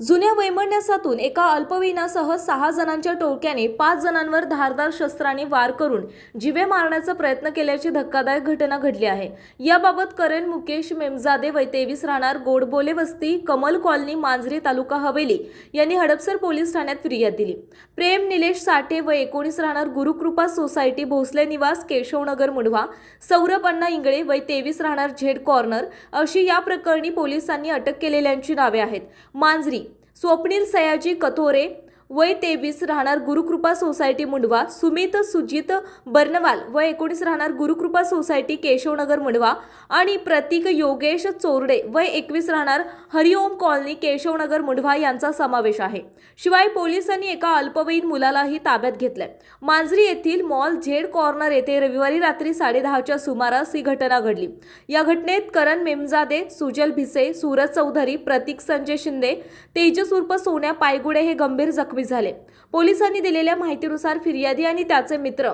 जुन्या वैमनसातून एका अल्पविनासह सहा जणांच्या टोळक्याने पाच जणांवर धारदार शस्त्राने वार करून जिवे मारण्याचा प्रयत्न केल्याची धक्कादायक घटना घडली आहे. याबाबत करण मुकेश मेमजादे वय तेवीस राहणार गोडबोले वस्ती कमल कॉलनी मांजरी तालुका हवेली यांनी हडपसर पोलीस ठाण्यात फिर्याद दिली. प्रेम निलेश साठे व एकोणीस राहणार गुरुकृपा सोसायटी भोसले निवास केशवनगर मुढवा सौरभ अण्णा इंगळे वय तेवीस राहणार झेड कॉर्नर अशी या प्रकरणी पोलिसांनी अटक केलेल्यांची नावे आहेत. मांजरी स्वप्नील सयाजी कथोरे वय तेवीस राहणार गुरुकृपा सोसायटी मुंडवा सुमित सुजित बर्नवाल व एकोणीस राहणार गुरुकृपा सोसायटी केशवनगर मुंडवा आणि प्रतीक योगेश चोरडे वय एकवीस राहणार हरिओम कॉलनी केशवनगर मुंडवा यांचा समावेश आहे. शिवाय पोलिसांनी एका अल्पवयीन मुलालाही ताब्यात घेतलंय. मांजरी येथील मॉल झेड कॉर्नर येथे रविवारी रात्री साडेदहाच्या सुमारास ही घटना घडली. या घटनेत करण मेमजादे सुजल भिसे सूरज चौधरी प्रतीक संजय शिंदे तेजस उर्फ सोन्या पायगुडे हे गंभीर जखमी झाले. पोलिसांनी दिलेल्या माहितीनुसार फिर्यादी आणि त्याचे मित्र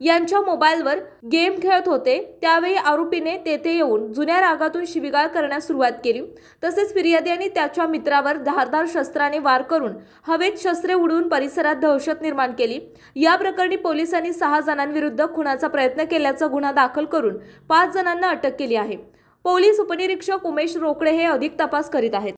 यांच्या मोबाईलवर गेम खेळत होते. त्यावेळी आरोपीने तेथे येऊन जुन्या रागातून शिविगाळ करण्यास सुरुवात केली. तसेच फिर्यादी आणि त्याच्या मित्रावर धारदार शस्त्राने वार करून हवेत शस्त्रे उडवून परिसरात दहशत निर्माण केली. या प्रकरणी पोलिसांनी सहा जणांविरुद्ध खुनाचा प्रयत्न केल्याचा गुन्हा दाखल करून पाच जणांना अटक केली आहे. पोलीस उपनिरीक्षक उमेश रोकडे हे अधिक तपास करीत आहेत.